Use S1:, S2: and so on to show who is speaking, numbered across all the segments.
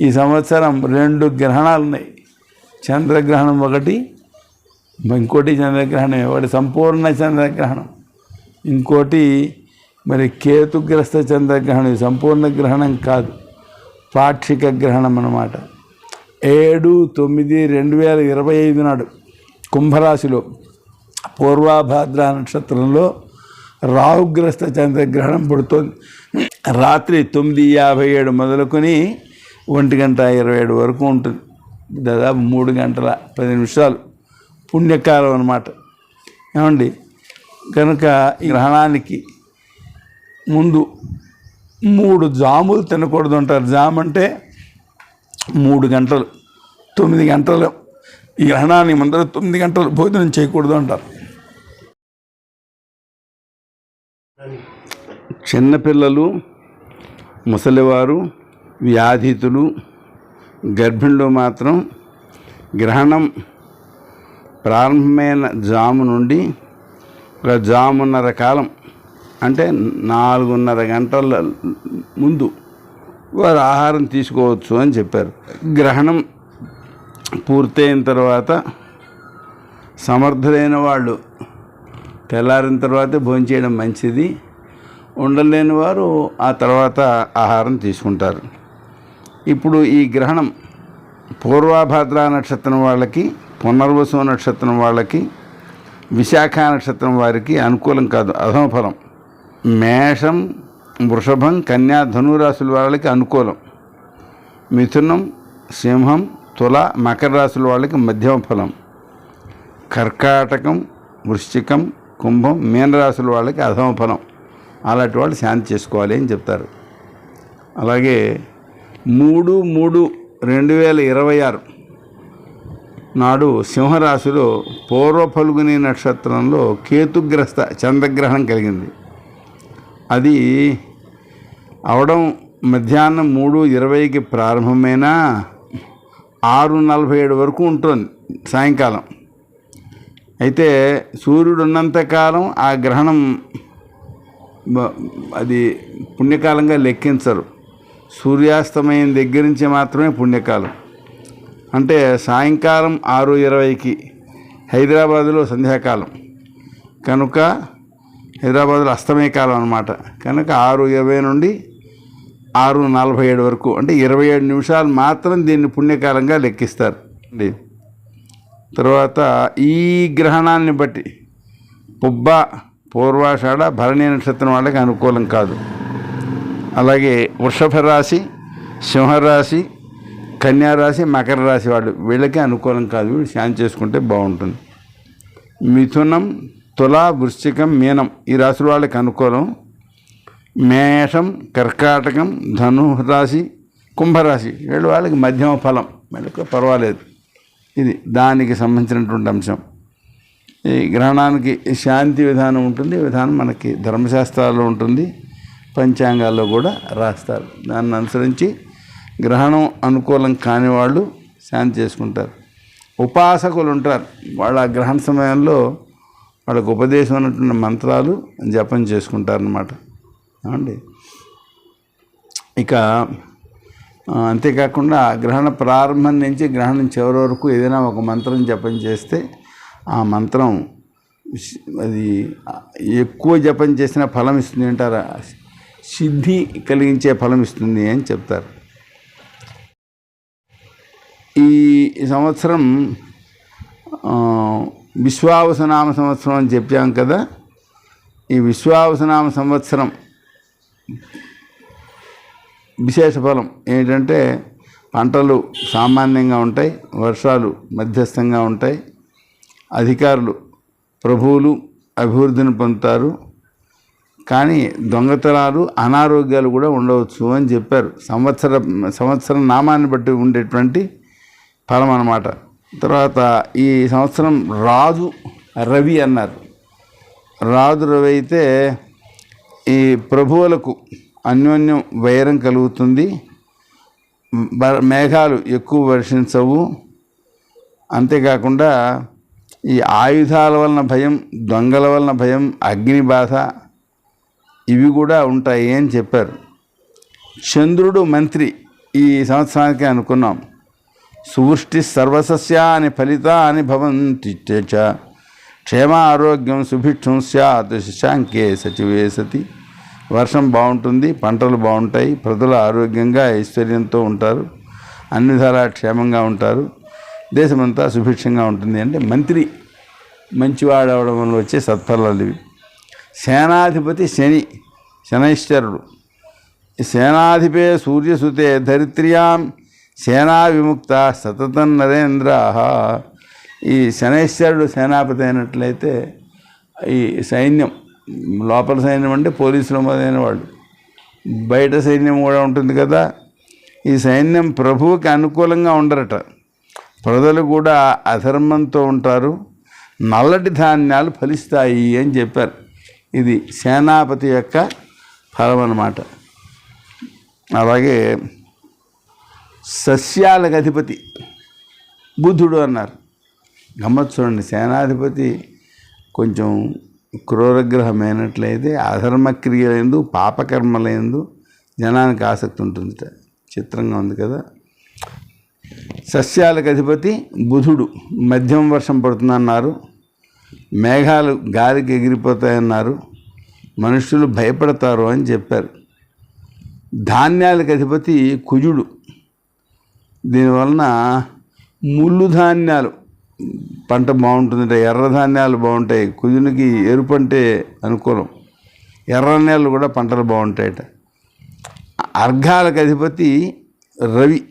S1: ఈ సంవత్సరం రెండు గ్రహణాలు ఉన్నాయి. చంద్రగ్రహణం ఒకటి ఇంకోటి చంద్రగ్రహణం ఒకటి సంపూర్ణ చంద్రగ్రహణం ఇంకోటి మరి కేతుగ్రస్త చంద్రగ్రహణం. సంపూర్ణ గ్రహణం కాదు పాక్షిక గ్రహణం అన్నమాట. ఏడు తొమ్మిది రెండు వేల ఇరవై ఐదు నాడు కుంభరాశిలో పూర్వాభాద్ర నక్షత్రంలో రాహుగ్రస్త చంద్రగ్రహణం పుడుతోంది. రాత్రి తొమ్మిది యాభై ఏడు మొదలుకొని ఒంటి గంట ఇరవై ఏడు వరకు ఉంటుంది. దాదాపు మూడు గంటల పది నిమిషాలు పుణ్యకాలం అన్నమాట. ఏమండి? కనుక గ్రహణానికి ముందు మూడు జాములు తినకూడదు అంటారు. జామ్ అంటే మూడు గంటలు తొమ్మిది గంటలు. ఈ గ్రహణానికి ముందర తొమ్మిది గంటలు భోజనం చేయకూడదు అంటారు. చిన్నపిల్లలు ముసలివారు వ్యాధితులు గర్భిణులు మాత్రం గ్రహణం ప్రారంభమైన జాము నుండి ఒక జామున్నర కాలం అంటే నాలుగున్నర గంటల ముందు వారు ఆహారం తీసుకోవచ్చు అని చెప్పారు. గ్రహణం పూర్తయిన తర్వాత సమర్థులైన వాళ్ళు తెల్లారిన తర్వాతే భోంచేయడం మంచిది. ఉండలేని వారు ఆ తర్వాత ఆహారం తీసుకుంటారు. ఇప్పుడు ఈ గ్రహణం పూర్వాభాద్ర నక్షత్రం వాళ్ళకి పునర్వసు నక్షత్రం వాళ్ళకి విశాఖ నక్షత్రం వారికి అనుకూలం కాదు అధమ ఫలం. మేషం వృషభం కన్యా ధనురాశుల వాళ్ళకి అనుకూలం. మిథునం సింహం తుల మకర రాశుల వాళ్ళకి మధ్యమ ఫలం. కర్కాటకం వృశ్చికం కుంభం మీనరాశుల వాళ్ళకి అధమ ఫలం. అలాంటి వాళ్ళు శాంతి చేసుకోవాలి అని చెప్తారు. అలాగే మూడు మూడు రెండు వేల ఇరవై ఆరు నాడు సింహరాశిలో పూర్వ ఫల్గుని నక్షత్రంలో కేతుగ్రస్త చంద్రగ్రహణం కలిగింది. అది అవడం మధ్యాహ్నం మూడు ఇరవైకి ప్రారంభమైన? ఆరు నలభై ఏడు వరకు ఉంటుంది సాయంకాలం. అయితే సూర్యుడు ఉన్నంతకాలం ఆ గ్రహణం అది పుణ్యకాలంగా లెక్కించరు. సూర్యాస్తమయం దగ్గర నుంచి మాత్రమే పుణ్యకాలం. అంటే సాయంకాలం ఆరు ఇరవైకి హైదరాబాదులో సంధ్యాకాలం. కనుక హైదరాబాద్లో అస్తమయ కాలం అనమాట కనుక ఆరు ఇరవై నుండి ఆరు నలభై ఏడు వరకు అంటే ఇరవై ఏడు నిమిషాలు మాత్రం దీన్ని పుణ్యకాలంగా లెక్కిస్తారు. అండి. తర్వాత ఈ గ్రహణాన్ని బట్టి పుబ్బ పూర్వాషాఢ భరణి నక్షత్రం వాళ్ళకి అనుకూలం కాదు. అలాగే వృషభ రాశి సింహరాశి కన్యా రాశి మకర రాశి వాళ్ళు వీళ్ళకి అనుకూలం కాదు. వీళ్ళు శాంతి చేసుకుంటే బాగుంటుంది. మిథునం తుల వృశ్చికం మీనం ఈ రాశుల వాళ్ళకి అనుకూలం. మేషం కర్కాటకం ధను రాశి కుంభరాశి వీళ్ళ వాళ్ళకి మధ్యమ ఫలం. వీళ్ళకి పర్వాలేదు. ఇది దానికి సంబంధించినటువంటి అంశం. ఈ గ్రహణానికి శాంతి విధానం ఉంటుంది. విధానం మనకి ధర్మశాస్త్రాల్లో ఉంటుంది. పంచాంగాల్లో కూడా రాస్తారు. దాన్ని అనుసరించి గ్రహణం అనుకూలం కాని వాళ్ళు శాంతి చేసుకుంటారు. ఉపాసకులు ఉంటారు. వాళ్ళ గ్రహణ సమయంలో వాళ్ళకు ఉపదేశం అన్నటువంటి మంత్రాలు జపం చేసుకుంటారనమాట ఏమండి? ఇక ఆ, అంతేకాకుండా గ్రహణ ప్రారంభం నుంచి గ్రహణం చివరి వరకు ఏదైనా ఒక మంత్రం జపం చేస్తే ఆ మంత్రం అది ఎక్కువ జపం చేసిన ఫలం ఇస్తుంది అంటారా? సిద్ధి కలిగించే ఫలం ఇస్తుంది అని చెప్తారు. ఈ సంవత్సరం విశ్వావసనామ సంవత్సరం అని చెప్పాం కదా ఈ విశ్వావసనామ సంవత్సరం విశేష ఫలం ఏంటంటే పంటలు సామాన్యంగా ఉంటాయి వర్షాలు మధ్యస్థంగా ఉంటాయి అధికారులు ప్రభువులు అభివృద్ధిని పొందుతారు కానీ దొంగతనాలు అనారోగ్యాలు కూడా ఉండవచ్చు అని చెప్పారు. సంవత్సర సంవత్సరం నామాన్ని బట్టి ఉండేటువంటి ఫలం అన్నమాట. తర్వాత ఈ సంవత్సరం రాజు రవి అన్నారు. రాజు రవి అయితే ఈ ప్రభువులకు అన్యోన్యం వైరం కలుగుతుంది. బ- మేఘాలు ఎక్కువ వర్షించవు. అంతేకాకుండా ఈ ఆయుధాల వలన భయం దొంగల వలన భయం అగ్ని బాధ ఇవి కూడా ఉంటాయి అని చెప్పారు. చంద్రుడు మంత్రి ఈ సంవత్సరానికి అనుకున్నాం. సువృష్టి సర్వసస్యాని ఫలితాని భవంతి చ క్షేమ ఆరోగ్యం సుభిక్షం సత్ శశాంకే సచివే సతి. వర్షం బాగుంటుంది పంటలు బాగుంటాయి ప్రజలు ఆరోగ్యంగా ఐశ్వర్యంతో ఉంటారు. అన్ని విధాలా క్షేమంగా ఉంటారు. దేశమంతా సుభిక్షంగా ఉంటుంది అంటే మంత్రి మంచివాడవడం వల్ల వచ్చే సత్ఫలాలు ఇవి. సేనాధిపతి శని శనైశ్వరుడు సేనాధిపే సూర్యసుతే ధరిత్ర్యాం సేనా విముక్త సతతం నరేంద్ర. ఈ శనైశ్వరుడు సేనాపతి అయినట్లయితే ఈ సైన్యం లోపల సైన్యం అంటే పోలీసులు మొదలైన వాళ్ళు. బయట సైన్యం కూడా ఉంటుంది కదా. ఈ సైన్యం ప్రభువుకి అనుకూలంగా ఉండరట. ప్రజలు కూడా అధర్మంతో ఉంటారు. నల్లటి ధాన్యాలు ఫలిస్తాయి అని చెప్పారు. ఇది సేనాపతి యొక్క ఫలం అన్నమాట. అలాగే సస్యాలకు అధిపతి బుద్ధుడు అన్నారు. గమ్మత్ చూడండి సేనాధిపతి కొంచెం క్రూరగ్రహమైనట్లయితే అధర్మక్రియలందు పాపకర్మలందు జనానికి ఆసక్తి ఉంటుంది చిత్రంగా ఉంది కదా. సస్యాలకు అధిపతి బుధుడు మధ్యం వర్షం పడుతుందన్నారు. మేఘాలు గాలికి ఎగిరిపోతాయన్నారు. మనుషులు భయపడతారు అని చెప్పారు. ధాన్యాలకు అధిపతి కుజుడు. దీనివలన ముళ్ళు ధాన్యాలు పంట బాగుంటుందంటే ఎర్ర ధాన్యాలు బాగుంటాయి. కుజునికి ఎరుపు అంటే అనుకూలం. ఎర్ర నేలలు కూడా పంటలు బాగుంటాయట. అర్ఘాలకు అధిపతి రవి.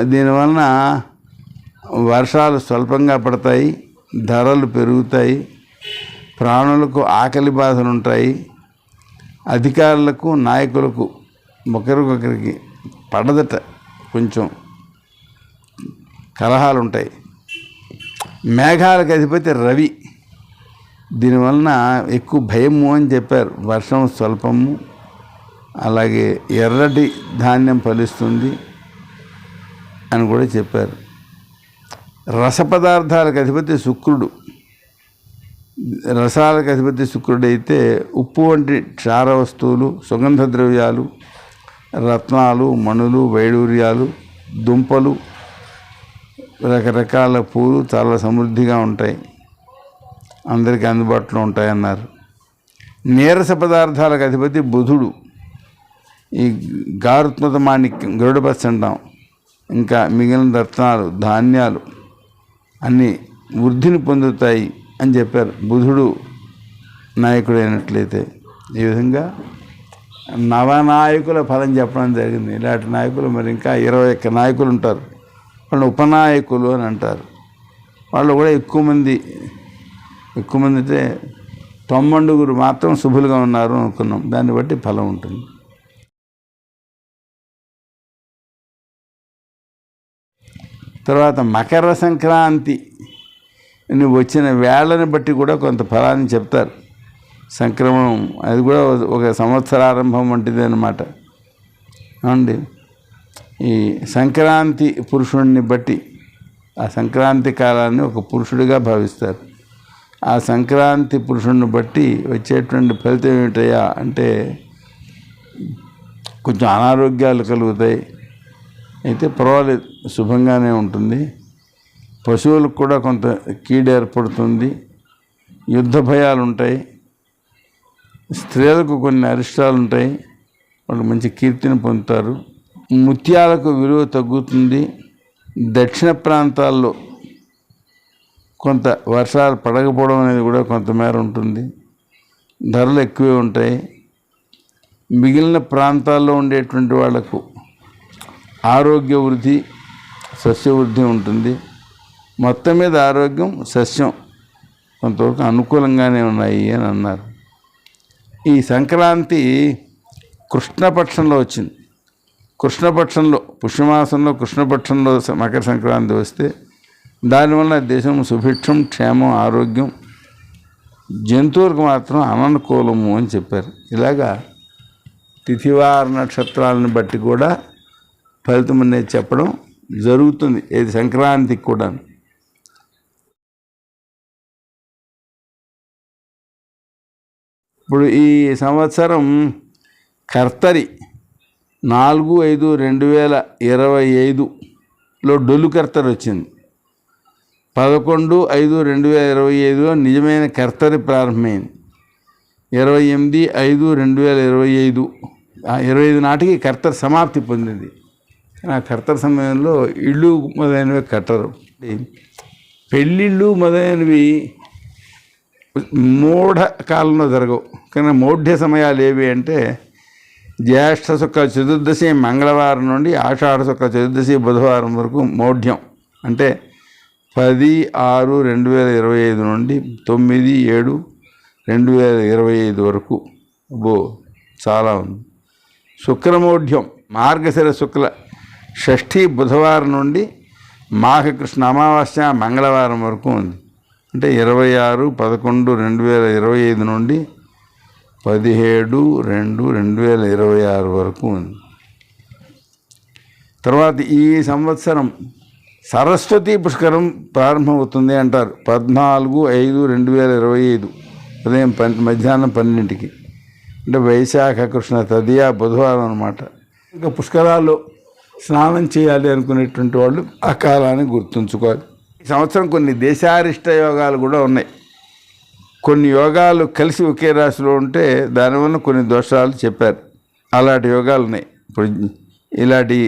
S1: దీనివలన వర్షాలు స్వల్పంగా పడతాయి. ధరలు పెరుగుతాయి ప్రాణులకు ఆకలి బాధలు ఉంటాయి అధికారులకు నాయకులకు ఒకరికొకరికి పడదట కొంచెం కలహాలు ఉంటాయి మేఘాలకు అధిపతి రవి. దీనివలన ఎక్కువ భయము అని చెప్పారు. వర్షం స్వల్పము అలాగే ఎర్రటి ధాన్యం ఫలిస్తుంది అని కూడా చెప్పారు. రసపదార్థాలకు అధిపతి శుక్రుడు. రసాలకు అధిపతి శుక్రుడైతే ఉప్పు వంటి క్షార వస్తువులు సుగంధ ద్రవ్యాలు రత్నాలు మణులు వైడూర్యాలు దుంపలు రకరకాల పూలు చాలా సమృద్ధిగా ఉంటాయి. అందరికీ అందుబాటులో ఉంటాయన్నారు. నీరస పదార్థాలకు అధిపతి బుధుడు. ఈ గారుత్మత మాణిక్యం గరుడపచ్చ అంటాం ఇంకా మిగిలిన రత్నాలు ధాన్యాలు అన్నీ వృద్ధిని పొందుతాయి అని చెప్పారు. బుధుడు నాయకుడైనట్లయితే ఈ విధంగా నవనాయకుల ఫలం చెప్పడం జరిగింది. ఇలాంటి నాయకులు మరి ఇంకా ఇరవై ఒక్క నాయకులు ఉంటారు. వాళ్ళు ఉపనాయకులు అని అంటారు. వాళ్ళు కూడా ఎక్కువ మంది ఎక్కువ మంది అంటే తొమ్మండుగురు మాత్రం శుభులుగా ఉన్నారు అనుకున్నాం. దాన్ని బట్టి ఫలం ఉంటుంది. తర్వాత మకర సంక్రాంతి. వచ్చిన వేళని బట్టి కూడా కొంత ఫలాన్ని చెప్తారు. సంక్రమణం అది కూడా ఒక సంవత్సరారంభం వంటిది అనమాట అవునండి. ఈ సంక్రాంతి పురుషుడిని బట్టి ఆ సంక్రాంతి కాలాన్ని ఒక పురుషుడిగా భావిస్తారు. ఆ సంక్రాంతి పురుషుడిని బట్టి వచ్చేటువంటి ఫలితం ఏమిటయ్యా అంటే కొంచెం అనారోగ్యాలు కలుగుతాయి. అయితే పర్వాలేదు శుభంగానే ఉంటుంది. పశువులకు కూడా కొంత కీడు ఏర్పడుతుంది. యుద్ధ భయాలు ఉంటాయి స్త్రీలకు కొన్ని అరిష్టాలు ఉంటాయి వాళ్ళు మంచి కీర్తిని పొందుతారు. ముత్యాలకు విలువ తగ్గుతుంది. దక్షిణ ప్రాంతాల్లో కొంత వర్షాలు పడకపోవడం అనేది కూడా కొంతమేర ఉంటుంది. ధరలు ఎక్కువే ఉంటాయి. మిగిలిన ప్రాంతాల్లో ఉండేటువంటి వాళ్ళకు ఆరోగ్య వృద్ధి సస్యవృద్ధి ఉంటుంది. మొత్తం మీద ఆరోగ్యం సస్యం కొంతవరకు అనుకూలంగానే ఉన్నాయి అని అన్నారు. ఈ సంక్రాంతి కృష్ణపక్షంలో వచ్చింది. కృష్ణపక్షంలో పుష్యమాసంలో కృష్ణపక్షంలో మకర సంక్రాంతి వస్తే దానివల్ల దేశం సుభిక్షం క్షేమం ఆరోగ్యం జంతువులకు మాత్రం అననుకూలము అని చెప్పారు. ఇలాగా తిథివార నక్షత్రాలను బట్టి కూడా ఫలితం అనేది చెప్పడం జరుగుతుంది ఇది సంక్రాంతికి కూడా ఇప్పుడు ఈ సంవత్సరం కర్తరి నాలుగు ఐదు రెండు వేల ఇరవై ఐదులో డొల్లు కర్తరి వచ్చింది. పదకొండు ఐదు రెండు వేల ఇరవై ఐదులో నిజమైన కర్తరి ప్రారంభమైంది. ఇరవై ఎనిమిది ఐదు రెండు వేల ఇరవై ఐదు ఇరవై ఐదు నాటికి కర్తరి సమాప్తి పొందింది. ఆ కర్తర్ సమయంలో ఇళ్ళు మొదలైనవి కట్టరు. పెళ్ళిళ్ళు మొదలైనవి మూఢ కాలంలో జరగవు. కానీ మౌఢ్య సమయాలు ఏవి అంటే జ్యేష్ఠ శుక్ల చతుర్దశి మంగళవారం నుండి ఆషాఢ శుక్ల చతుర్దశి బుధవారం వరకు మౌఢ్యం అంటే పది ఆరు రెండు వేల ఇరవై ఐదు నుండి తొమ్మిది ఏడు రెండు వేల ఇరవై ఐదు వరకు. బో చాలా ఉంది. శుక్రమౌఢ్యం మార్గశిర శుక్ల షష్ఠి బుధవారం నుండి మాఘకృష్ణ అమావాస్య మంగళవారం వరకు ఉంది. అంటే ఇరవై ఆరు పదకొండు రెండు వేల ఇరవై ఐదు నుండి పదిహేడు రెండు రెండు వేల ఇరవై ఆరు వరకు ఉంది. తర్వాత ఈ సంవత్సరం సరస్వతి పుష్కరం ప్రారంభమవుతుంది అంటారు. పద్నాలుగు ఐదు రెండు వేల ఇరవై ఐదు ఉదయం పన్ మధ్యాహ్నం పన్నెండింటికి. అంటే వైశాఖ కృష్ణ తదియా బుధవారం అనమాట ఇంకా పుష్కరాల్లో స్నానం చేయాలి అనుకునేటువంటి వాళ్ళు ఆ కాలాన్ని గుర్తుంచుకోవాలి. ఈ సంవత్సరం కొన్ని దేశారిష్ట యోగాలు కూడా ఉన్నాయి. కొన్ని యోగాలు కలిసి ఒకే రాశిలో ఉంటే దానివల్ల కొన్ని దోషాలు చెప్పారు. అలాంటి యోగాలు ఉన్నాయి. ఇప్పుడు ఇలాంటి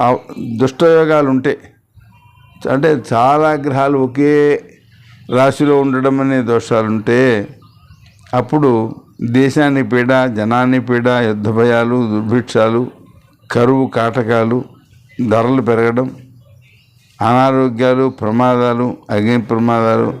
S1: దుష్టయోగాలు దుష్ట యోగాలు ఉంటాయి అంటే చాలా గ్రహాలు ఒకే రాశిలో ఉండడం అనే దోషాలు ఉంటే అప్పుడు దేశాన్ని పీడ జనాన్ని పీడ యుద్ధ భయాలు దుర్భిక్షాలు కరువు కాటకాలు ధరలు పెరగడం అనారోగ్యాలు ప్రమాదాలు అగ్ని ప్రమాదాలు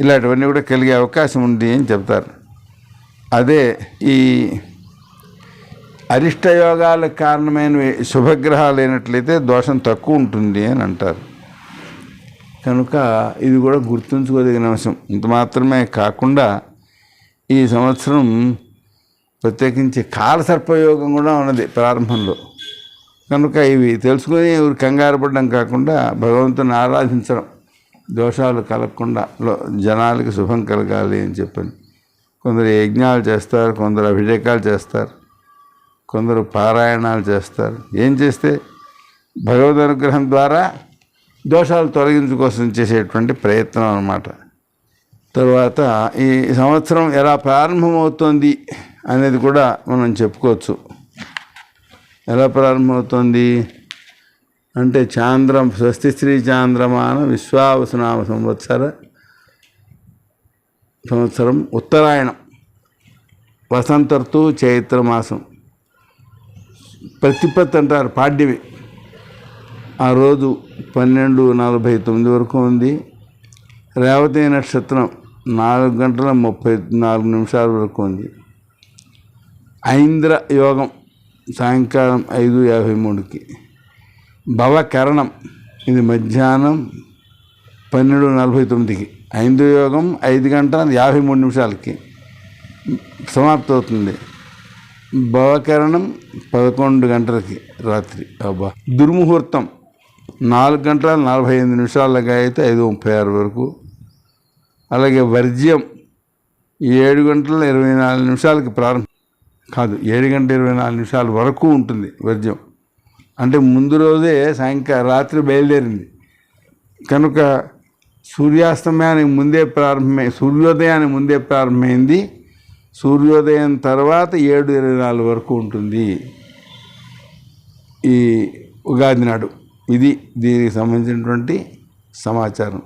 S1: ఇలాంటివన్నీ కూడా కలిగే అవకాశం ఉంది అని చెప్తారు. అదే ఈ అరిష్ట యోగాలకు కారణమైన శుభగ్రహాలు అయినట్లయితే దోషం తక్కువ ఉంటుంది అని అంటారు. కనుక ఇది కూడా గుర్తుంచుకోదగిన అంశం. ఇంత మాత్రమే కాకుండా ఈ సంవత్సరం ప్రత్యేకించి కాలసర్పయోగం కూడా ఉన్నది ప్రారంభంలో. కనుక ఇవి తెలుసుకొని ఎవరు కంగారు పడడం కాకుండా భగవంతుని ఆరాధించడం. దోషాలు కలగకుండా జనాలకి శుభం కలగాలి అని చెప్పని. కొందరు యజ్ఞాలు చేస్తారు కొందరు అభిషేకాలు చేస్తారు కొందరు పారాయణాలు చేస్తారు. ఏం చేస్తే భగవద్ అనుగ్రహం ద్వారా దోషాలు తొలగించుకోసం చేసేటువంటి ప్రయత్నం అన్నమాట. తర్వాత ఈ సంవత్సరం ఎలా ప్రారంభమవుతుంది అనేది కూడా మనం చెప్పుకోవచ్చు. ఎలా ప్రారంభమవుతుంది? అంటే చాంద్రం స్వస్తి శ్రీ చాంద్రమాన విశ్వావసునామ సంవత్సర సంవత్సరం ఉత్తరాయణం. వసంత ఋతువు చైత్రమాసం ప్రతిపత్తి అంటారు పాడ్యమి. ఆ రోజు పన్నెండు నలభై తొమ్మిది వరకు ఉంది. రేవతి నక్షత్రం నాలుగు గంటల ముప్పై నాలుగు నిమిషాల వరకు ఉంది. ఐంద్ర యోగం సాయంకాలం ఐదు యాభై మూడుకి. భవకరణం ఇది మధ్యాహ్నం పన్నెండు నలభై తొమ్మిదికి. ఐంద్ర యోగం ఐదు గంటల యాభై మూడు నిమిషాలకి. సమాప్తవుతుంది భవకరణం పదకొండు గంటలకి రాత్రి. అబ్బా. దుర్ముహూర్తం నాలుగు గంటల నలభై ఐదు నిమిషాలకి అయితే ఐదు ముప్పై ఆరు వరకు. అలాగే వర్జ్యం ఏడు గంటల ఇరవై నాలుగు నిమిషాలకి ప్రారంభం. కాదు ఏడు గంటల ఇరవై నాలుగు నిమిషాల వరకు ఉంటుంది వర్జ్యం అంటే ముందు రోజే సాయంకాలం రాత్రి బయలుదేరింది. కనుక సూర్యాస్తమయానికి ముందే ప్రారంభమై సూర్యోదయానికి ముందే ప్రారంభమైంది. సూర్యోదయం తర్వాత ఏడు ఇరవై నాలుగు వరకు ఉంటుంది ఈ ఉగాది నాడు. ఇది దీనికి సంబంధించినటువంటి సమాచారం.